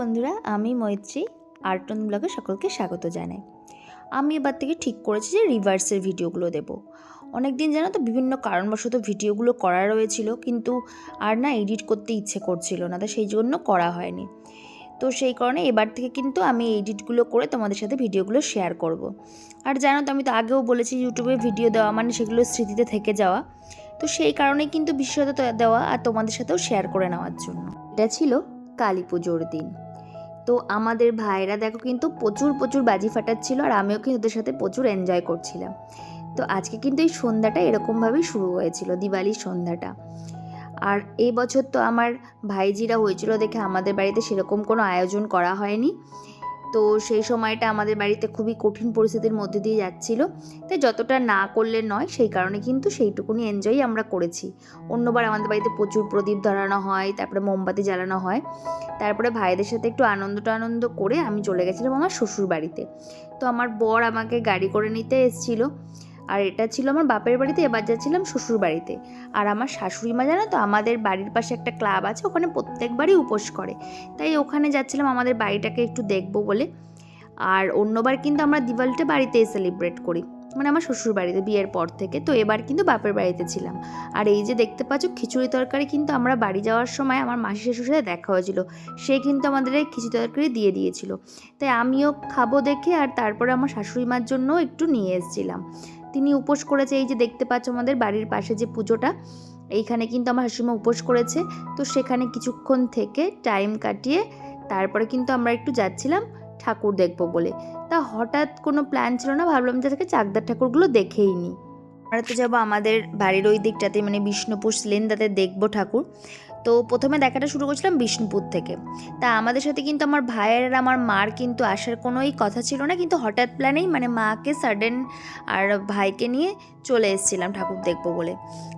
বন্ধুরা, আমি মৈত্রী, আর্টন ব্লগে সকলকে স্বাগত জানাই। আমি এবার থেকে ঠিক করেছি যে রিভার্সের ভিডিওগুলো দেব। অনেক দিন জানো তো বিভিন্ন কারণবশত ভিডিওগুলো করা রয়েছিল, কিন্তু আর না এডিট করতে ইচ্ছে করছিল না, তো সেই জন্য করা হয়নি। তো সেই কারণে এবার থেকে কিন্তু আমি এডিটগুলো করে তোমাদের সাথে ভিডিওগুলো শেয়ার করব। আর জানো তো আমি তো আগেও বলেছি ইউটিউবে ভিডিও দেওয়া মানে সেগুলো স্মৃতিতে থেকে যাওয়া। তো সেই কারণেই কিন্তু বিশেষত দেওয়া আর তোমাদের সাথেও শেয়ার করে নেওয়ার জন্য। এটা ছিল কালী পুজোর দিন। তো আমাদের ভাইরা দেখো কিন্তু প্রচুর প্রচুর বাজি ফাটাচ্ছিল আর আমিও কিন্তু ওদের সাথে প্রচুর এনজয় করছিলাম। তো আজকে কিন্তু এই সন্ধ্যাটা এরকমভাবেই শুরু হয়েছিল, দিওয়ালির সন্ধ্যাটা। আর এই বছর তো আমার ভাইজিরা হয়েছিল দেখে আমাদের বাড়িতে সেরকম কোনো আয়োজন করা হয়নি। তো সেই সময়টা আমাদের বাড়িতে খুবই কঠিন পরিস্থিতির মধ্যে দিয়ে যাচ্ছিল। তাই যতটা না করলে নয়, সেই কারণে কিন্তু সেইটুকুনি এনজয় আমরা করেছি। অন্যবার আমাদের বাড়িতে প্রচুর প্রদীপ ধরানো হয়, তারপরে মোমবাতি জ্বালানো হয়। তারপরে ভাইদের সাথে একটু আনন্দ করে আমি চলে গেছিলাম আমার শ্বশুর বাড়িতে তো আমার বর আমাকে গাড়ি করে নিতে এসেছিল। আর এটা ছিল আমার বাপের বাড়িতে, এবার যাচ্ছিলাম শ্বশুর বাড়িতে। আর আমার শাশুড়ি মা জানো তো, আমাদের বাড়ির পাশে একটা ক্লাব আছে, ওখানে প্রত্যেকবারই উপোস করে। তাই ওখানে যাচ্ছিলাম, আমাদের বাড়িটাকে একটু দেখব বলে। আর অন্যবার কিন্তু আমরা দিওয়ালিটা বাড়িতেই সেলিব্রেট করি। মানে আমার শ্বশুর বাড়িতে, বিয়ের পর থেকে। তো এবার কিন্তু বাপের বাড়িতে ছিলাম। আর এই যে দেখতে পাচ্ছ, খিচুড়ি তরকারি কিন্তু আমরা বাড়ি যাওয়ার সময় আমার মাসি শ্বশুর সাথে দেখা হয়েছিল। সে কিন্তু আমাদের এই খিচুড়ি তরকারি দিয়ে দিয়েছিল। তাই আমিও খাব দেখে, আর তারপরে আমার শাশুড়ি মার জন্য একটু নিয়ে এসেছিলাম। তিনি উপোস করেছে, এই যে দেখতে পাচ্ছ আমাদের বাড়ির পাশে যে পুজোটা, এইখানে কিন্তু আমার হাসিমা উপোস করেছে। তো সেখানে কিছুক্ষণ থেকে টাইম কাটিয়ে তারপরে কিন্তু আমরা একটু যাচ্ছিলাম ঠাকুর দেখব বলে। তা হঠাৎ কোনো প্ল্যান ছিল না, ভাবলাম যে থেকে চাকদার ঠাকুরগুলো দেখেই নিই আমরা তো যাব আমাদের বাড়ির ওই দিকটাতে মানে বিষ্ণুপুর সিলেন্দাতে দেখব ঠাকুর। তো প্রথমে দেখাটা শুরু করছিলাম বিষ্ণুপুর থেকে। তা আমাদের সাথে কিন্তু আমার ভাইয়ের আর আমার মার কিন্তু আসার কোনোই কথা ছিল না, কিন্তু হঠাৎ প্ল্যানেই মানে মাকে সাডেন আর ভাইকে নিয়ে চলে এসেছিলাম ঠাকুর দেখব বলে।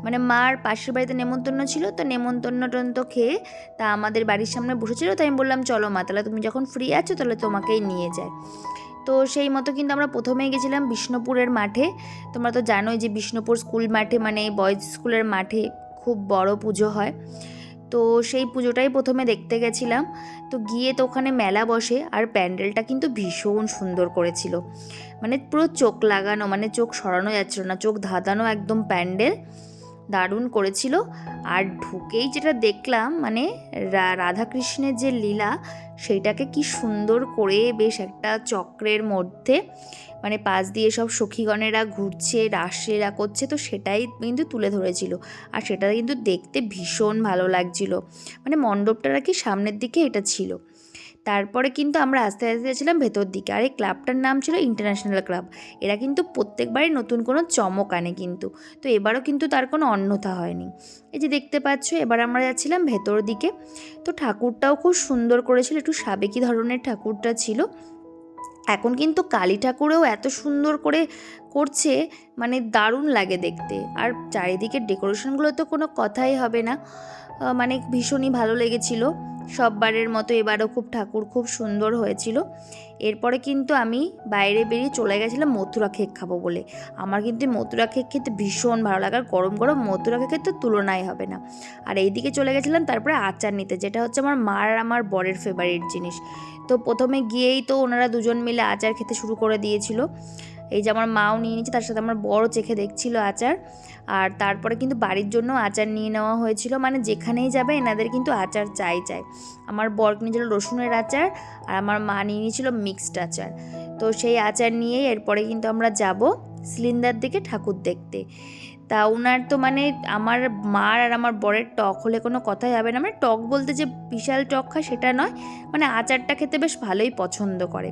মানে মার পাশের বাড়িতে নেমন্তন্ন ছিল, তো নেমন্তন্ন টন্ত খেয়ে তা আমাদের বাড়ির সামনে বসেছিল, তাই আমি বললাম, চলো মা, তাহলে তুমি যখন ফ্রি আছো, তাহলে তোমাকেই নিয়ে যায় তো সেই মতো কিন্তু আমরা প্রথমেই গেছিলাম বিষ্ণুপুরের মাঠে। তোমরা তো জানোই যে বিষ্ণুপুর স্কুল মাঠে মানে বয়েজ স্কুলের মাঠে খুব বড় পুজো হয়। তো সেই পুজোটাই প্রথমে দেখতে গেছিলাম। তো গিয়ে তো ওখানে মেলা বসে আর প্যান্ডেলটা কিন্তু ভীষণ সুন্দর করেছিল। মানে পুরো চোখ লাগানো মানে চোখ সরানো যাচ্ছিল না, চোখ ধাঁধানো একদম প্যান্ডেল দারুণ করেছিল। আর ঢুকেই যেটা দেখলাম মানে রাধাকৃষ্ণের যে লীলা সেইটাকে কি সুন্দর করে বেশ একটা চক্রের মধ্যে মানে পাশ দিয়ে সব সখীগণেরা ঘুরছে, রাসলীলা করছে, তো সেটাই কিন্তু তুলে ধরেছিল। আর সেটা কিন্তু দেখতে ভীষণ ভালো লাগছিল। মানে মণ্ডপটা নাকি সামনের দিকে এটা ছিল। তারপরে কিন্তু আমরা আস্তে আস্তে যাচ্ছিলাম ভেতর দিকে। আর এই ক্লাবটার নাম ছিল ইন্টারন্যাশনাল ক্লাব। এরা কিন্তু প্রত্যেকবারই নতুন কোনো চমক আনে কিন্তু। তো এবারও কিন্তু তার কোনো অন্যথা হয়নি। এই যে দেখতে পাচ্ছ, এবার আমরা যাচ্ছিলাম ভেতর দিকে। তো ঠাকুরটাও খুব সুন্দর করেছিল, একটু সাবেকি ধরনের ঠাকুরটা ছিল। এখন কিন্তু কালী ঠাকুরেও এত সুন্দর করে করছে মানে দারুণ লাগে দেখতে। আর চারিদিকের ডেকোরেশনগুলো তো কোনো কথাই হবে না। মানে ভীষণই ভালো লেগেছিলো। সববারের মতো এবারও খুব ঠাকুর খুব সুন্দর হয়েছিল। এরপরে কিন্তু আমি বাইরে বেরিয়ে চলে গেছিলাম মথুরা কেক খাব বলে। আমার কিন্তু মথুরা কেক খেতে ভীষণ ভালো লাগে, আর গরম গরম মথুরা কেকের তো তুলনাই হবে না। আর এইদিকে চলে গেছিলাম তারপরে আচার নিতে, যেটা হচ্ছে আমার মার আর আমার বরের ফেভারিট জিনিস। তো প্রথমে গিয়েই তো ওনারা দুজন মিলে আচার খেতে শুরু করে দিয়েছিল। এই যে আমার মাও নিয়ে নিচ্ছে তার সাথে আমার বড় চেখে দেখছিল আচার। আর তারপরে কিন্তু বাড়ির জন্য আচার নিয়ে নেওয়া হয়েছিল মানে যেখানেই যাবে এনাদের কিন্তু আচার চাই চাই। আমার বর নিয়েছিল রসুনের আচার, আর আমার মা নিয়ে নিয়েছিল মিক্সড আচার। তো সেই আচার নিয়েই এরপরে কিন্তু আমরা যাব সিলিন্ডার দিকে ঠাকুর দেখতে। তা ওনার তো মানে আমার মার আর আমার বরের টক হলে কোনো কথাই হবে না। মানে টক বলতে যে বিশাল টক খায় সেটা নয় মানে আচারটা খেতে বেশ ভালোই পছন্দ করে।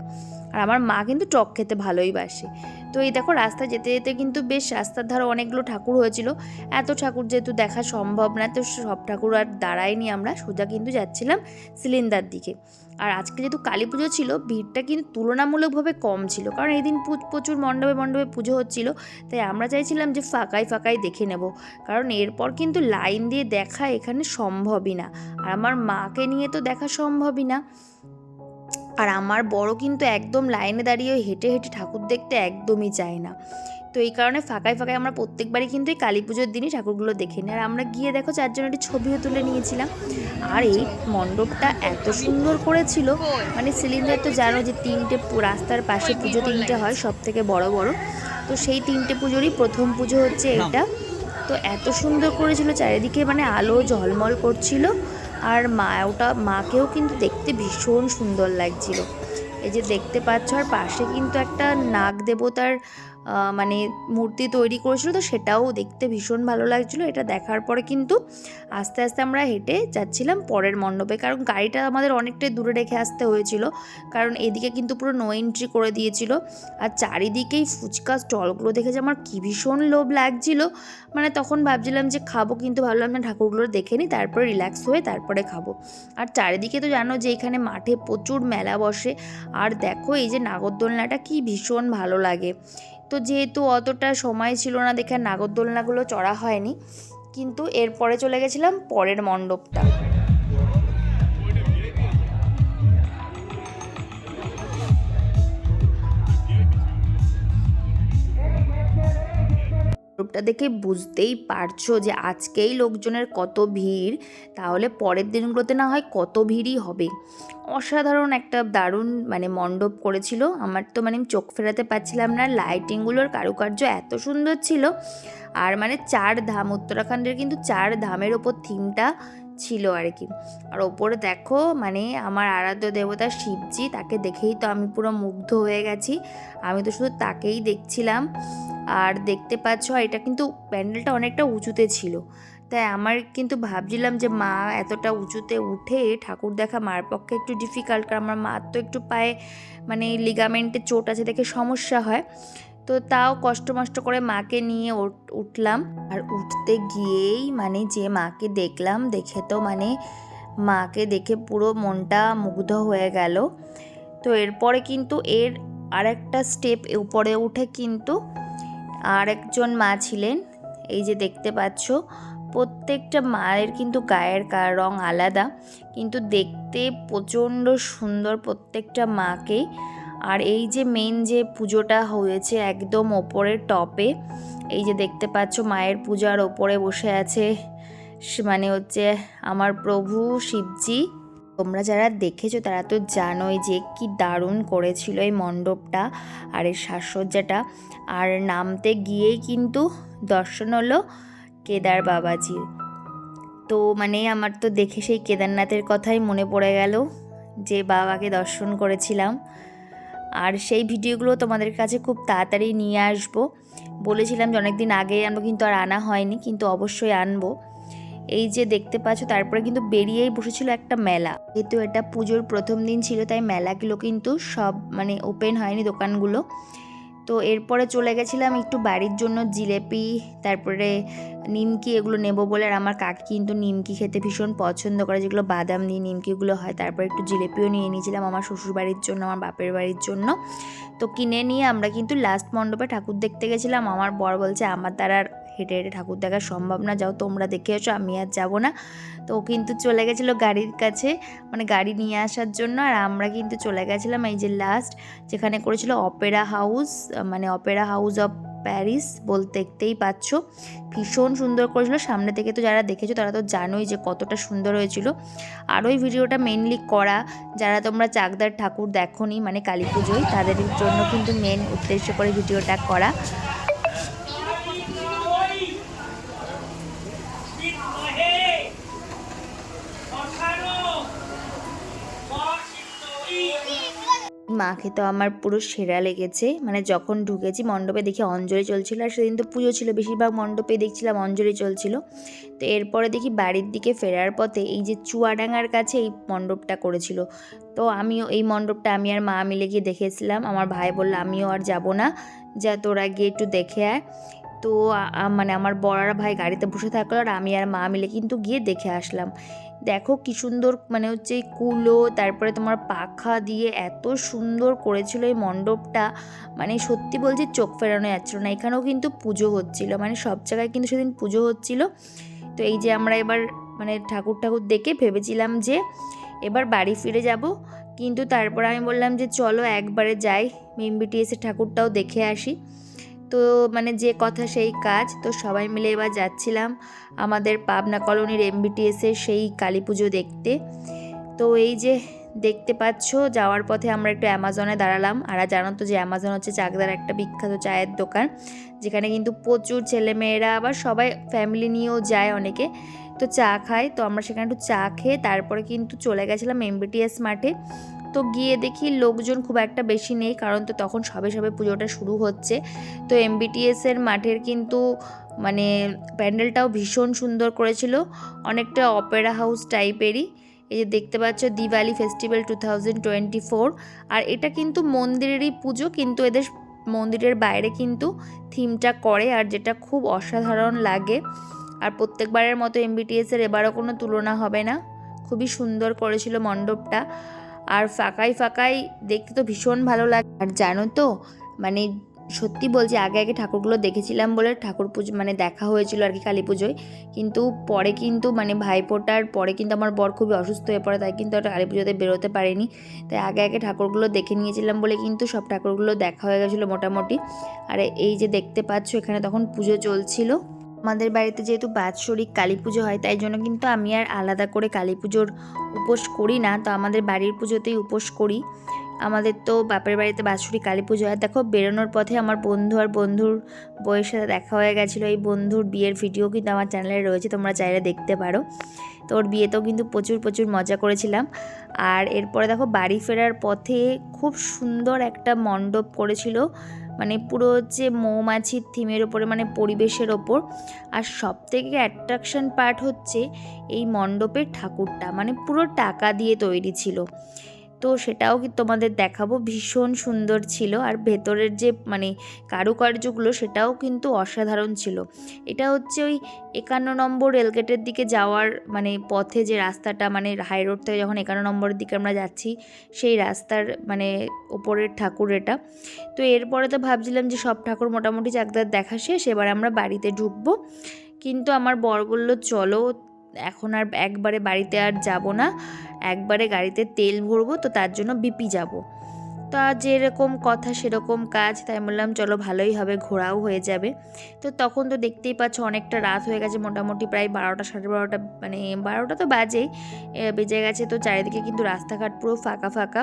আর আমার মা কিন্তু টক খেতে ভালোই বাসে। তো এই দেখো রাস্তা যেতে যেতে কিন্তু বেশ রাস্তার ধারে অনেকগুলো ঠাকুর হয়েছিল। এত ঠাকুর যেহেতু দেখা সম্ভব না, তো সব ঠাকুর আর দাঁড়ায়নি আমরা। সোজা কিন্তু যাচ্ছিলাম সিলিন্ডার দিকে। আর আজকে যেহেতু কালী পুজো ছিল, ভিড়টা কিন্তু তুলনামূলকভাবে কম ছিল। কারণ এই দিন প্রচুর মণ্ডপে মণ্ডপে পুজো হচ্ছিল। তাই আমরা চাইছিলাম যে ফাঁকাই ফাঁকাই দেখে নেব। কারণ এরপর কিন্তু লাইন দিয়ে দেখা এখানে সম্ভবই না। আর আমার মাকে নিয়ে তো দেখা সম্ভবই না। আর আমার বড় কিন্তু একদম লাইনে দাঁড়িয়ে হেঁটে হেঁটে ঠাকুর দেখতে একদমই চায় না। তো এই কারণে ফাঁকায় ফাঁকায় আমরা প্রত্যেকবারই কিন্তু এই কালী পুজোর দিনই ঠাকুরগুলো দেখে নিই। আর আমরা গিয়ে দেখো চারজন একটি ছবিও তুলে নিয়েছিলাম। আর এই মণ্ডপটা এত সুন্দর করেছিল মানে সিলিন্ডার তো জানো যে তিনটে রাস্তার পাশে পুজো তিনটে হয় সব থেকে বড় বড়। তো সেই তিনটে পুজোরই প্রথম পুজো হচ্ছে এটা। তো এত সুন্দর করেছিল, চারিদিকে মানে আলো ঝলমল করছিল। আর মা, ওটা মাকেও কিন্তু দেখতে ভীষণ সুন্দর লাগছিল। এই যে দেখতে পাচ্ছ, আর পাশে কিন্তু একটা নাগ দেবতার মানে মূর্তি তৈরি করেছিল তো সেটাও দেখতে ভীষণ ভালো লাগছিল। এটা দেখার পরে কিন্তু আস্তে আস্তে আমরা হেঁটে যাচ্ছিলাম পরের মণ্ডপে। কারণ গাড়িটা আমাদের অনেকটাই দূরে রেখে আসতে হয়েছিল। কারণ এদিকে কিন্তু পুরো নো এন্ট্রি করে দিয়েছিল। আর চারিদিকেই ফুচকা স্টলগুলো দেখে যে আমার কী ভীষণ লোভ লাগছিল। মানে তখন ভাবছিলাম যে খাব কিন্তু ভাবলাম না, ঠাকুরগুলো দেখে নিই, তারপরে রিল্যাক্স হয়ে তারপরে খাব। আর চারিদিকে তো জানো যে এখানে মাঠে প্রচুর মেলা বসে। আর দেখো এই যে নাগরদোলনাটা কি ভীষণ ভালো লাগে। তো যেহেতু অতটা সময় ছিল না দেখে নাগরদোলনাগুলো চড়া হয়নি, কিন্তু এরপরে চলে গেছিলাম পরের মণ্ডপটা। মণ্ডপটা দেখে বুঝতেই পারছ যে আজকেই লোকজনের কত ভিড়, তাহলে পরের দিনগুলোতে না হয় কত ভিড়ই হবে। অসাধারণ একটা দারুণ মানে মণ্ডপ করেছিল। আমার তো মানে চোখ ফেরাতে পারছিলাম না লাইটিংগুলোর কারুকার্য এত সুন্দর ছিল। আর মানে চার ধাম, উত্তরাখণ্ডের কিন্তু চার ধামের ওপর থিমটা ছিল আর কি। আর ওপরে দেখো মানে আমার আরাধ্য দেবতা শিবজি, তাকে দেখেই তো আমি পুরো মুগ্ধ হয়ে গেছি। আমি তো শুধু তাকেই দেখছিলাম। আর দেখতে পাচ্ছ, এটা কিন্তু প্যান্ডেলটা অনেকটা উঁচুতে ছিল। তাই আমার কিন্তু ভাবছিলাম যে, মা এতটা উঁচুতে উঠে ঠাকুর দেখা মার পক্ষে একটু ডিফিকাল্ট কারণ আমার মার তো একটু পায়ে মানে লিগামেন্টে চোট আছে দেখে সমস্যা হয়। তো তাও কষ্ট মষ্ট করে মাকে নিয়ে উঠ- উঠলাম। আর উঠতে গিয়েই মানে যে মাকে দেখলাম, দেখে তো মানে মাকে দেখে পুরো মনটা মুগ্ধ হয়ে গেল। তো এরপরে কিন্তু এর আরেকটা স্টেপ উপরে উঠে কিন্তু আরেকজন মা ছিলেন। এই যে দেখতে পাচ্ছ, প্রত্যেকটা মায়ের কিন্তু গায়ের রং আলাদা। কিন্তু দেখতে প্রচণ্ড সুন্দর প্রত্যেকটা মাকে আর এই যে মেন যে পুজোটা হয়েছে একদম ওপরের টপে এই যে দেখতে পাচ্ছ মায়ের পূজার ওপরে বসে আছে মানে হচ্ছে আমার প্রভু শিবজি। তোমরা যারা দেখেছ তারা তো জানোই যে কি দারুণ করেছিল এই মণ্ডপটা আর এর সাজসজ্জাটা। আর নামতে গিয়েই কিন্তু দর্শন হলো কেদার বাবাজির তো মানে আমার তো দেখে সেই কেদারনাথের কথাই মনে পড়ে গেল যে বাবাকে দর্শন করেছিলাম। আর সেই ভিডিওগুলো তোমাদের কাছে খুব তাড়াতাড়ি নিয়ে আসব। বলেছিলাম যে অনেক দিন আগে আনব কিন্তু আর আনা হয়নি, কিন্তু অবশ্যই আনব। এই যে দেখতে পাচ্ছ, তারপরে কিন্তু বেরিয়েই বসেছিল একটা মেলা। যেহেতু এটা পুজোর প্রথম দিন ছিল, তাই মেলাগুলো কিন্তু সব মানে ওপেন হয়নি দোকানগুলো। তো এরপরে চলে গেছিলাম একটু বাড়ির জন্য জিলেপি, তারপরে নিমকি এগুলো নেব বলে, আর আমার কাকি কিন্তু নিমকি খেতে ভীষণ পছন্দ করে, যেগুলো বাদাম দিয়ে নিমকিগুলো হয়, তারপরে একটু জিলেপিও নিয়ে নিয়েছিলাম আমার শ্বশুর বাড়ির জন্য, আমার বাপের বাড়ির জন্য। তো কিনে নিয়ে আমরা কিন্তু লাস্ট মণ্ডপে ঠাকুর দেখতে গেছিলাম, আমার বর বলছে, আমার দ্বারা হেঁটে হেঁটে ঠাকুর দেখা সম্ভব না। যাও, তোমরা দেখে এসো, আমি আর যাব না। তো কিন্তু চলে গেছিল গাড়ির কাছে মানে গাড়ি নিয়ে আসার জন্য। আর আমরা কিন্তু চলে গেছিলাম এই যে লাস্ট যেখানে করেছিল অপেরা হাউস মানে অপেরা হাউস অফ প্যারিস বলতে দেখতেই পাচ্ছ। ভীষণ সুন্দর করেছিল। সামনে থেকে তো যারা দেখেছ, তারা তো জানোই যে কতটা সুন্দর হয়েছিল। আর ওই ভিডিওটা মেনলি করা, যারা তোমরা চাকদার ঠাকুর দেখোনি মানে কালী পুজোয়, তাদের জন্য কিন্তু মেন উদ্দেশ্য করে ভিডিওটা করা। মাকে তো আমার পুরো সেরা লেগেছে। মানে যখন ঢুকেছি মণ্ডপে দেখি অঞ্জলি চলছিল, আর সেদিন তো পুজো ছিল, বেশিরভাগ মণ্ডপে দেখছিলাম অঞ্জলি চলছিল। তো এরপরে দেখি বাড়ির দিকে ফেরার পথে এই যে চুয়াডাঙ্গার কাছে এই মণ্ডপটা করেছিল। তো আমিও এই মণ্ডপটা আমি আর মা মিলে গিয়ে দেখেছিলাম। আমার ভাই বলল, আমিও আর যাব না। যা তোরা গিয়ে একটু দেখে আয়। তো মানে আমার বড়ার ভাই গাড়িতে বসে থাকল আর আমি আর মা মিলে কিন্তু গিয়ে দেখে আসলাম। দেখো কি সুন্দর মানে হচ্ছে কুলো, তারপরে তোমার পাখা দিয়ে এত সুন্দর করেছিল এই মণ্ডপটা। মানে সত্যি বলছি চোখ ফেরানো যাচ্ছিল না, এখানেও কিন্তু পুজো হচ্ছিল। মানে সব জায়গায় কিন্তু সেদিন পুজো হচ্ছিল। তো এই যে আমরা এবার মানে ঠাকুর ঠাকুর দেখে ভেবেছিলাম যে এবার বাড়ি ফিরে যাব। কিন্তু তারপর আমি বললাম যে চলো একবারে যাই এমবিটিএসের ঠাকুরটাও দেখে আসি। তো মানে যে কথা সেই কাজ, তো সবাই মিলে এবার যাচ্ছিলাম আমাদের পাবনা কলোনির এমবিটিএসের সেই কালী পুজো দেখতে। তো এই যে দেখতে পাচ্ছ, যাওয়ার পথে আমরা একটু অ্যামাজনে দাঁড়ালাম। আর জানো তো যে অ্যামাজন হচ্ছে চাকদার একটা বিখ্যাত চায়ের দোকান, যেখানে কিন্তু প্রচুর ছেলেমেয়েরা আবার সবাই ফ্যামিলি নিয়েও যায় অনেকে। তো চা খায়, তো আমরা সেখানে একটু চা খেয়ে তারপরে কিন্তু চলে গেছিলাম এমবিটিএস মাঠে। তো গিয়ে দেখি লোকজন খুব একটা বেশি নেই, কারণ তো তখন সবে সবে পুজোটা শুরু হচ্ছে। তো এমবিটিএস এর মাঠের কিন্তু মানে প্যান্ডেলটাও ভীষণ সুন্দর করেছিল, অনেকটা অপেরা হাউস টাইপেরই। এই যে দেখতে পাচ্ছ Diwali festival two thousand twenty four, আর এটা কিন্তু মন্দিরেরই পুজো, কিন্তু এদের মন্দিরের বাইরে কিন্তু থিমটা করে, আর যেটা খুব অসাধারণ লাগে। আর প্রত্যেকবারের মতো এমবিটিএসের এবারও কোনো তুলনা হবে না। খুবই সুন্দর করেছিল মণ্ডপটা। আর ফাঁকাই ফাঁকাই দেখতে তো ভীষণ ভালো লাগে আর জানো তো মানে সত্যি বলছি, আগে আগে ঠাকুরগুলো দেখেছিলাম বলে ঠাকুর পুজো মানে দেখা হয়েছিল আর কি কালী পুজোয়। কিন্তু পরে কিন্তু মানে ভাইফোঁটার পরে কিন্তু আমার বর খুবই অসুস্থ হয়ে পড়ে, তাই কিন্তু কালী পুজোতে বেরোতে পারিনি। তাই আগে আগে ঠাকুরগুলো দেখে নিয়েছিলাম বলে কিন্তু সব ঠাকুরগুলো দেখা হয়ে গেছিল মোটামুটি। আর এই যে দেখতে পাচ্ছ, এখানে তখন পুজো চলছিল। আমাদের বাড়িতে যেহেতু বাৎসরিক কালী পুজো হয়, তাই জন্য কিন্তু আমি আর আলাদা করে কালী পুজোর উপোস করি না। তো আমাদের বাড়ির পুজোতেই উপোস করি। আমাদের তো বাপের বাড়িতে বাৎসরিক কালী পুজো হয়। দেখো, বেরোনোর পথে আমার বন্ধু আর বন্ধুর বইয়ের সাথে দেখা হয়ে গেছিল। এই বন্ধুর বিয়ের ভিডিও কিন্তু আমার চ্যানেলে রয়েছে, তোমরা চাইলে দেখতে পারো। তো ওর বিয়েতেও কিন্তু প্রচুর প্রচুর মজা করেছিলাম। আর এরপরে দেখো, বাড়ি ফেরার পথে খুব সুন্দর একটা মণ্ডপ করেছিল। মানে পুরো হচ্ছে মৌমাছির থিমের ওপরে মানে পরিবেশের ওপর। আর সব থেকে অ্যাট্রাকশন পার্ট হচ্ছে এই মণ্ডপের ঠাকুরটা। মানে পুরো টাকা দিয়ে তৈরি ছিল। তো সেটাও কি তোমাদের দেখাবো? ভীষণ সুন্দর ছিল। আর ভেতরের যে মানে কারুকার্যগুলো সেটাও কিন্তু অসাধারণ ছিল। এটা হচ্ছে ওই একান্ন নম্বর রেলগেটের দিকে যাওয়ার মানে পথে যে রাস্তাটা মানে হাই রোড থেকে যখন একান্ন নম্বরের দিকে আমরা যাচ্ছি, সেই রাস্তার মানে ওপরের ঠাকুর এটা। তো এরপরে তো ভাবছিলাম যে সব ঠাকুর মোটামুটি চাকদার দেখা শেষ, এবার আমরা বাড়িতে ঢুকবো। কিন্তু আমার বর বলল, চলো এখন আর একবারে বাড়িতে আর যাব না। একবারে গাড়িতে তেল ভরবো, তো তার জন্য বিপি যাব। তা যেরকম কথা সেরকম কাজ। তাই বললাম, চলো ভালোই হবে, ঘোরাও হয়ে যাবে। তো তখন তো দেখতেই পাচ্ছ অনেকটা রাত হয়ে গেছে, মোটামুটি প্রায় বারোটা, সাড়ে বারোটা মানে বারোটা তো বাজেই। বেজে গেছে তো চারিদিকে কিন্তু রাস্তাঘাট পুরো ফাঁকা ফাঁকা।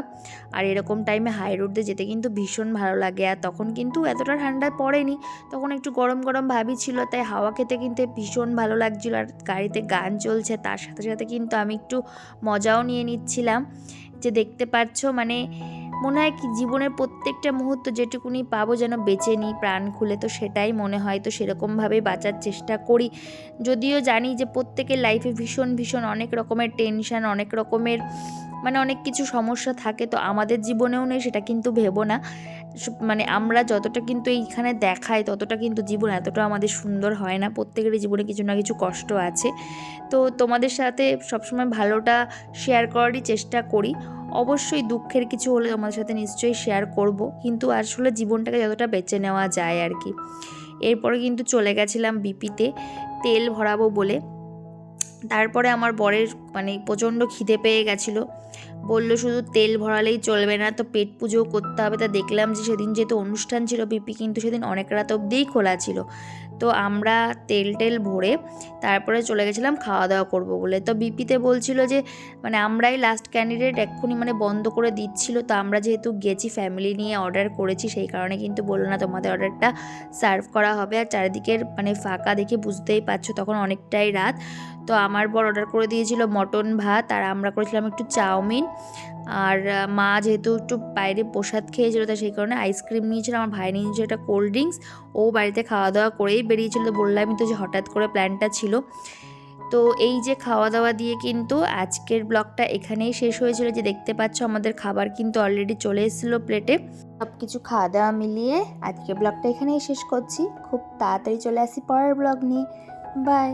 আর এরকম টাইমে হাই রোড যেতে কিন্তু ভীষণ ভালো লাগে। আর তখন কিন্তু এতটা ঠান্ডা পড়েনি, তখন একটু গরম গরম ভাবি ছিল, তাই হাওয়া খেতে কিন্তু ভীষণ ভালো লাগছিল। আর গাড়িতে গান চলছে, তার সাথে সাথে কিন্তু আমি একটু মজাও নিয়ে নিচ্ছিলাম। যে দেখতে পাচ্ছ মানে মনে হয় কি জীবনের প্রত্যেকটা মুহূর্ত যেটুকুনি পাবো যেন বেঁচে নিই, প্রাণ খুলে, তো সেটাই মনে হয়। তো সেরকমভাবেই বাঁচার চেষ্টা করি। যদিও জানি যে প্রত্যেকের লাইফে ভীষণ ভীষণ অনেক রকমের টেনশান অনেক রকমের মানে অনেক কিছু সমস্যা থাকে, তো আমাদের জীবনেও নেই, সেটা কিন্তু ভেবো না। মানে আমরা যতটা কিন্তু এইখানে দেখাই, ততটা কিন্তু জীবন এতটা আমাদের সুন্দর হয় না। প্রত্যেকেরই জীবনে কিছু না কিছু কষ্ট আছে। তো তোমাদের সাথে সবসময় ভালোটা শেয়ার করারই চেষ্টা করি। অবশ্যই দুঃখের কিছু হলে তোমাদের সাথে নিশ্চয়ই শেয়ার করব। কিন্তু আসলে জীবনটাকে যতটা বেঁচে নেওয়া যায় আর কি। এরপরে কিন্তু চলে গেছিলাম বিপিতে তেল ভরাবো বলে। তারপরে আমার বরের মানে প্রচণ্ড খিদে পেয়ে গেছিল। বলল, শুধু তেল ভরালেই চলবে না, তো পেট পুজো করতে হবে। তা দেখলাম যে সেদিন যেহেতু অনুষ্ঠান ছিল, বিপি কিন্তু সেদিন অনেক রাত অবধিই খোলা ছিল। তো আমরা তেল টেল ভরে তারপরে চলে গেছিলাম খাওয়া দাওয়া করব বলে। তো বিপিতে বলছিল যে মানে আমরাই লাস্ট ক্যান্ডিডেট এক্ষুনি মানে বন্ধ করে দিচ্ছিল, তো আমরা যেহেতু গেছি ফ্যামিলি নিয়ে অর্ডার করেছি, সেই কারণে কিন্তু বলল না তোমাদের অর্ডারটা সার্ভ করা হবে। আর চারিদিকের মানে ফাঁকা দেখে বুঝতেই পারছ, তখন অনেকটাই রাত। তো আমার বর অর্ডার করে দিয়েছিল মটন ভাত, আর আমরা করেছিলাম একটু চাউমিন। আর মা যেহেতু একটু বাইরে প্রসাদ খেয়েছিল, তাই সেই কারণে আইসক্রিম নিয়েছিল। আমার ভাই নিয়েছিল একটা কোল্ড ড্রিঙ্কস ও বাড়িতে খাওয়া দাওয়া করেই বেরিয়েছিল। তো বললামই তো যে হঠাৎ করে প্ল্যানটা ছিল। তো এই যে খাওয়া দাওয়া দিয়ে কিন্তু আজকের ব্লগটা এখানেই শেষ হয়েছিল। যে দেখতে পাচ্ছ, আমাদের খাবার কিন্তু অলরেডি চলে এসেছিল প্লেটে সব কিছু খাওয়া দাওয়া মিলিয়ে আজকের ব্লগটা এখানেই শেষ করছি। খুব তাড়াতাড়ি চলে আসি পরের ব্লগ নিয়ে। বাই